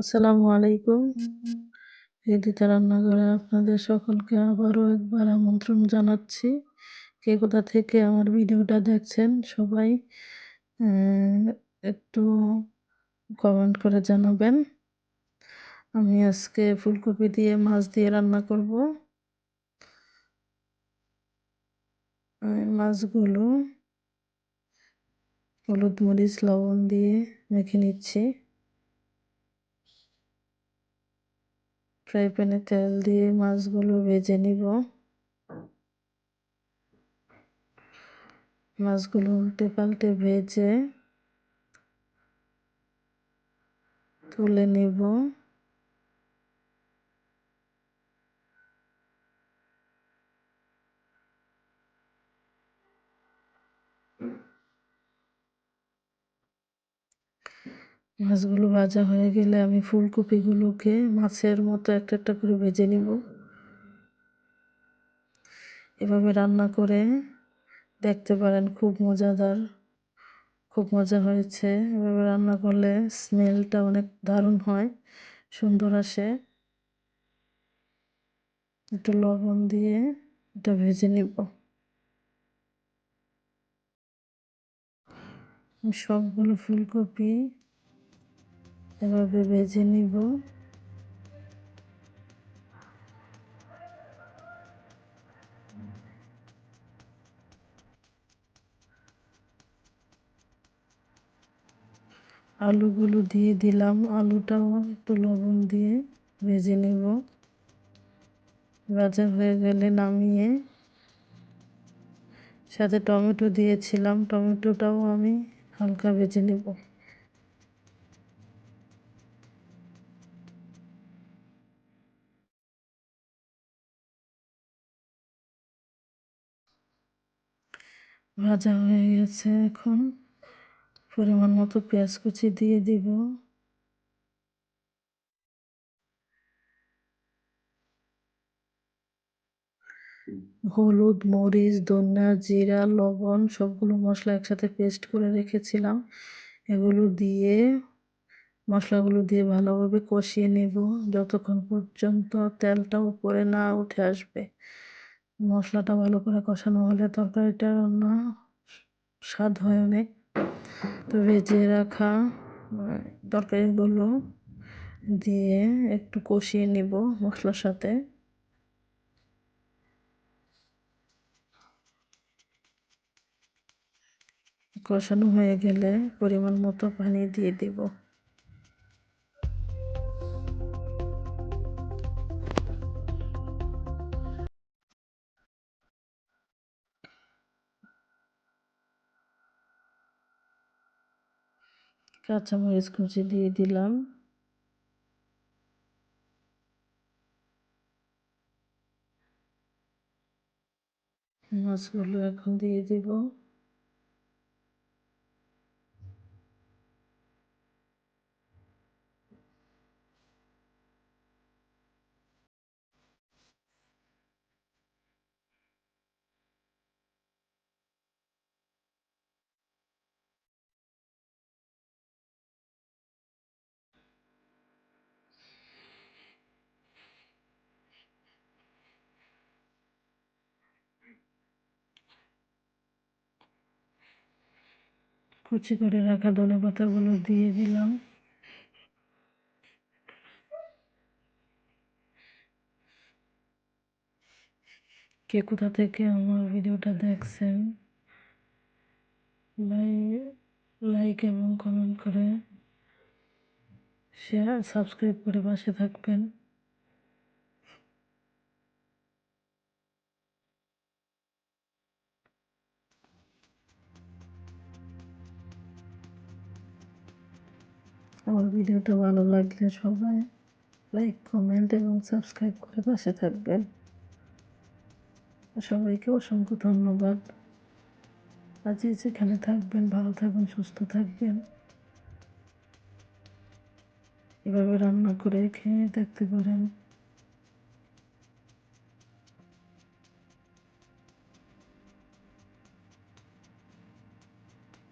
আসসালামু আলাইকুম। হৃদিতা রান্নাঘরে আপনাদের সকলকে আবারও একবার আমন্ত্রণ জানাচ্ছি। কে কোথা থেকে আমার ভিডিওটা দেখছেন সবাই একটু কমেন্ট করে জানাবেন। আমি আজকে ফুলকপি দিয়ে মাছ দিয়ে রান্না করব। মাছগুলো হলুদ মরিচ, লবণ দিয়ে মেখে নিচ্ছি। ফ্রাই প্যানে তেল দিয়ে মাছগুলো ভেজে নিব। মাছগুলো উল্টে পাল্টে ভেজে তুলে নিব। মাছগুলো ভাজা হয়ে গেলে আমি ফুলকপিগুলোকে মাছের মতো একটা একটা করে ভেজে নিব। এভাবে রান্না করে দেখতে পারেন, খুব মজাদার, খুব মজা হয়েছে। এভাবে রান্না করলে স্মেলটা অনেক দারুণ হয়, সুন্দর আসে। একটু লবণ দিয়ে এটা ভেজে নিব। সবগুলো ফুলকপি এভাবে ভেজে নিব। আলুগুলো দিয়ে দিলাম। আলুটাও একটু লবণ দিয়ে ভেজে নেব। ভাজা হয়ে গেলে নামিয়ে সাথে টমেটো দিয়েছিলাম। টমেটোটাও আমি হালকা ভেজে নেব। ভাজা হয়ে গেছে এখন। পরিমাণ মতো পেঁয়াজ কুচি দিয়ে দিব। হলুদ, মরিচ, ধনিয়া, জিরা, লবণ সবগুলো মশলা একসাথে পেস্ট করে রেখেছিলাম। এগুলো দিয়ে, মশলাগুলো দিয়ে ভালোভাবে কষিয়ে নেব। যতক্ষণ পর্যন্ত তেলটা উপরে না উঠে আসবে। মশলাটা ভালো করে কষানো হলে তরকারিটা রান্না স্বাদ হয় অনেক। তো ভেজে রাখা তরকারিগুলো দিয়ে একটু কষিয়ে নিব মশলার সাথে। কষানো হয়ে গেলে পরিমাণ মতো পানি দিয়ে দেব। কাঁচামরিচ কুচি দিয়ে দিলাম। মাছগুলো এখন দিয়ে দিব। কুচি করে রাখা ধনে পাতাগুলো দিয়ে দিলাম। কে কোথা থেকে আমার ভিডিওটা দেখছেন লাইক এবং কমেন্ট করে শেয়ার সাবস্ক্রাইব করে পাশে থাকবেন। আমার ভিডিওটা ভালো লাগলে সবাই লাইক কমেন্ট এবং সাবস্ক্রাইব করে পাশে থাকবেন। সবাইকে অসংখ্য ধন্যবাদ। আজ যেখানে থাকবেন, ভালো থাকবেন, সুস্থ থাকবেন। এভাবে রান্না করে খেয়ে দেখতে পারেন।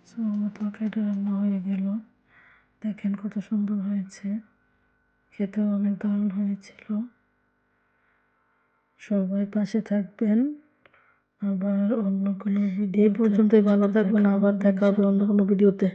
তো আমার তরকারিটা রান্না হয়ে গেল। দেখেন কত সুন্দর হয়েছে। খেতেও অনেক দারুণ হয়েছিল। সবাই পাশে থাকবেন। আবার অন্য কোনো ভিডিও পর্যন্তই ভালো থাকবেন। আবার দেখা হবে অন্য কোনো ভিডিওতে